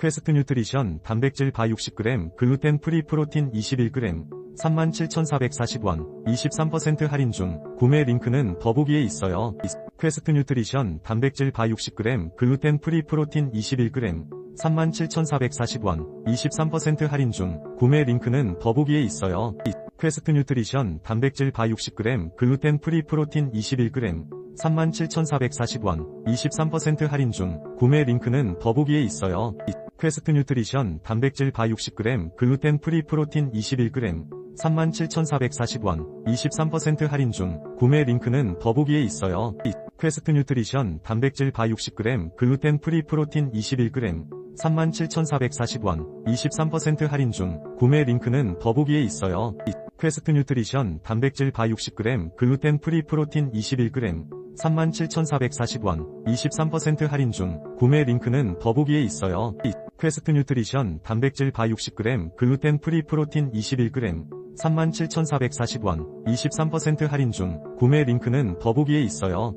퀘스트 뉴트리션 단백질 바 60g 글루텐 프리 프로틴 21g 37,440원 23% 할인 중 구매 링크는 더보기에 있어요. 퀘스트 뉴트리션 단백질 바 60g 글루텐 프리 프로틴 21g 37,440원 23% 할인 중 구매 링크는 더보기에 있어요. 퀘스트 뉴트리션 단백질 바 60g 글루텐 프리 프로틴 21g 37,440원 23% 할인 중 구매 링크는 더보기에 있어요. 퀘스트 뉴트리션 단백질 바 60g 글루텐 프리 프로틴 21g 37,440원 23% 할인 중 구매 링크는 더보기에 있어요. 퀘스트 뉴트리션 단백질 바 60g 글루텐 프리 프로틴 21g 37,440원 23% 할인 중 구매 링크는 더보기에 있어요. 퀘스트 뉴트리션 단백질 바 60g 글루텐 프리 프로틴 21g 37,440원 23% 할인 중 구매 링크는 더보기에 있어요. 퀘스트 뉴트리션 단백질 바 60g 글루텐 프리 프로틴 21g 37,440원 23% 할인 중 구매 링크는 더보기에 있어요.